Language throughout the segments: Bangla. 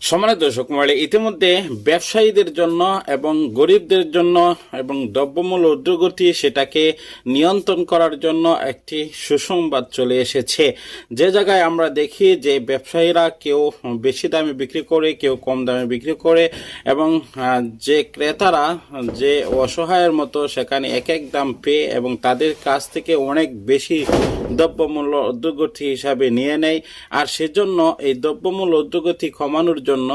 সমানের দর্শক মহলে ইতিমধ্যে ব্যবসায়ীদের জন্য এবং গরিবদের জন্য এবং দ্রব্যমূল্য ঊর্ধ্বগতি সেটাকে নিয়ন্ত্রণ করার জন্য একটি সুসংবাদ চলে এসেছে। যে জায়গায় আমরা দেখি যে ব্যবসায়ীরা কেউ বেশি দামে বিক্রি করে, কেউ কম দামে বিক্রি করে এবং যে ক্রেতারা যে অসহায়ের মতো সেখানে এক এক দাম পেয়ে এবং তাদের কাছ থেকে অনেক বেশি দ্রব্যমূল্য ঊর্ধ্বগতি হিসাবে নিয়ে নেয়। আর সেজন্য এই দ্রব্যমূল্য ঊর্ধ্বগতি কমানোর জন্য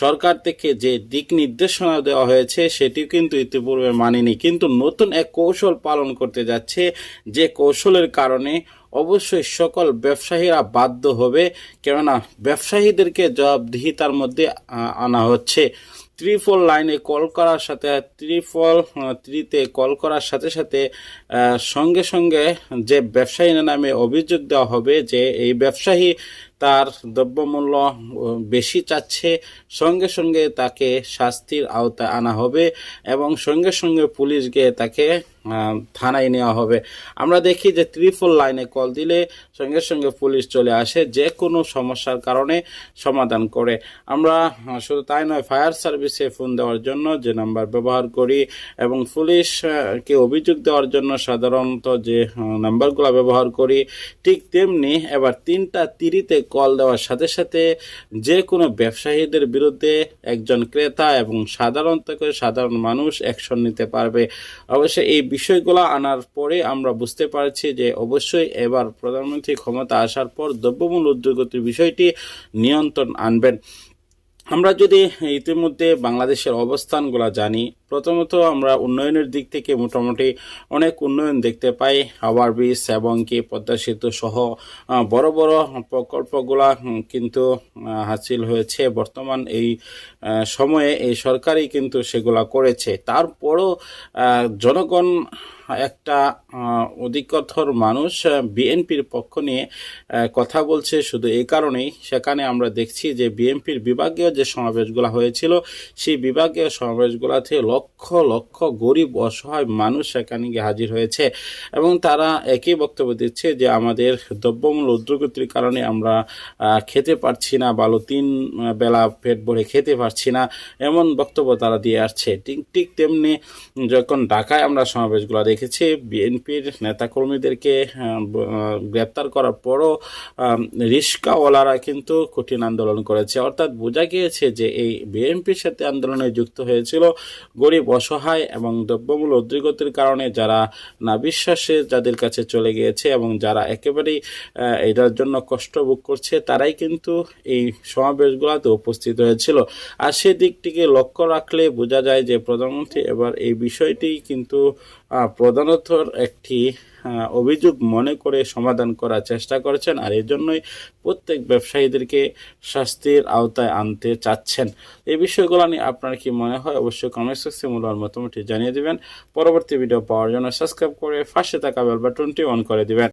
সরকার থেকে যে দিক নির্দেশনা দেওয়া হয়েছে সেটি কিন্তু ইতিপূর্বে মানেনি। কিন্তু নতুন এক কৌশল পালন করতে যাচ্ছে। যে কৌশলের কারণে অবশ্যই সকল ব্যবসায়ীরা বাধ্য হবে। কেননা, ব্যবসায়ীদেরকে জবাবদিহিতার মধ্যে আনা হচ্ছে। ত্রিফল লাইনে কল করার সাথে, ত্রিফল ত্রিতে কল করার সাথে সাথে সঙ্গে সঙ্গে যে ব্যবসায়ী নামে অভিযোগ দেওয়া হবে যে এই ব্যবসায়ী তার দ্রব্যমূল্য বেশি চাচ্ছে, সঙ্গে সঙ্গে তাকে শাস্তির আওতায় আনা হবে এবং সঙ্গে সঙ্গে পুলিশ গিয়ে তাকে থানায় নেওয়া হবে। আমরা দেখি যে ত্রিফল লাইনে কল দিলে সঙ্গে সঙ্গে পুলিশ চলে আসে, যে কোনো সমস্যার কারণে সমাধান করে। আমরা শুধু তাই নয়, ফায়ার সার্ভিসে ফোন দেওয়ার জন্য যে নাম্বার ব্যবহার করি এবং পুলিশকে অভিযোগ দেওয়ার জন্য সাধারণত যে নাম্বারগুলো ব্যবহার করি, ঠিক তেমনি এবার তিনটা তিরিতে কল দেওয়ার সাথে সাথে যে কোনো ব্যবসায়ীদের বিরুদ্ধে একজন ক্রেতা এবং সাধারণত করে সাধারণ মানুষ অ্যাকশন নিতে পারবে। অবশ্যই এই বিষয়গুলো আনার পরে আমরা বুঝতে পারছি যে অবশ্যই এবার প্রধানমন্ত্রী ক্ষমতা আসার পর দ্রব্যমূল্য উদ্যোগতির বিষয়টি নিয়ন্ত্রণ আনবেন। আমরা যদি ইতিমধ্যে বাংলাদেশের অবস্থানগুলো জানি, প্রথমত আমরা উন্নয়নের দিক থেকে মোটামুটি অনেক উন্নয়ন দেখতে পাই। হাওয়ার ব্রিজ এবং কি পদ্মা সেতু সহ বড় বড় প্রকল্পগুলা কিন্তু হাসিল হয়েছে। বর্তমান এই সময়ে এই সরকারই কিন্তু সেগুলা করেছে। তারপরও জনগণ একটা অধিকতর মানুষ বিএনপির পক্ষ নিয়ে কথা বলছে। শুধু এই কারণেই সেখানে আমরা দেখছি যে বিএনপির বিভাগীয় যে সমাবেশগুলো হয়েছিল, সেই বিভাগীয় সমাবেশগুলোতে লক্ষ লক্ষ গরিব, অসহায় মানুষ সেখানে গিয়ে হাজির হয়েছে। এবং তারা একই বক্তব্য দিচ্ছে যে আমাদের দ্রব্যমূল্য উদ্যোগতির কারণে আমরা খেতে পারছি না, ভালো তিন বেলা পেট ভরে খেতে পারছি না, এমন বক্তব্য তারা দিয়ে আসছে। ঠিক ঠিক তেমনি যখন ঢাকায় আমরা সমাবেশগুলো দেখেছি, বিএনপির নেতাকর্মীদেরকে গ্রেপ্তার করার পরও রিস্কাওয়ালারা কিন্তু কঠিন আন্দোলন করেছে। অর্থাৎ বোঝা গিয়েছে যে এই বিএনপির সাথে আন্দোলনে যুক্ত হয়েছিল গরিব, অসহায় এবং দ্রব্যমূল্য উদ্রিগতির কারণে যারা না বিশ্বাসে যাদের কাছে চলে গিয়েছে এবং যারা একেবারেই এটার জন্য কষ্ট ভোগ করছে, তারাই কিন্তু এই সমাবেশগুলোতে উপস্থিত হয়েছিল। আর সেই দিকটিকে লক্ষ্য রাখলে বোঝা যায় যে প্রধানমন্ত্রী এবার এই বিষয়টি কিন্তু আহ, প্রধানত একটি অভিযোগ মনে করে সমাধান করার চেষ্টা করছেন আর এই জন্যই প্রত্যেক ব্যবসায়ীদেরকে শাস্তির আওতায় আনতে চাচ্ছেন। এই বিষয়গুলো নিয়ে আপনার কি মনে হয় অবশ্যই কমেন্ট সেকশনে মূল্যবান মতামতটি জানিয়ে দেবেন। পরবর্তী ভিডিও পাওয়ার জন্য সাবস্ক্রাইব করে পাশে থাকা বেল বাটনটি অন করে দিবেন।